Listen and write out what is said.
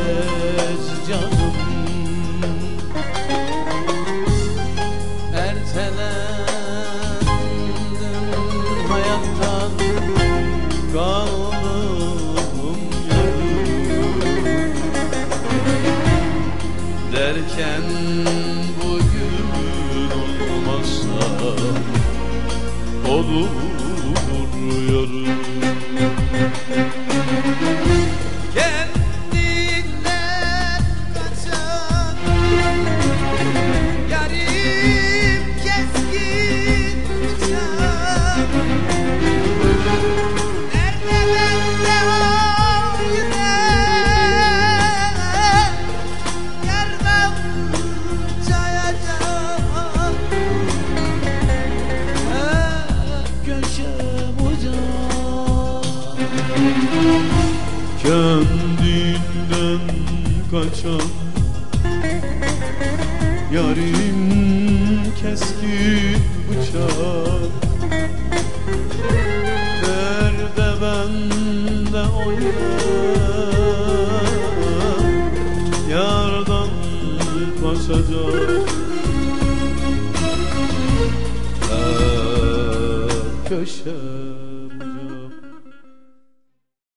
Vazgeç canım. Ertelendim hayattan. Kaldım yarım Derken bugün olmazsa Olur yarım Kendinden kaçan Yarim keskin bıçak. Nerede bende o yer Yardan kaçacak Hep köşe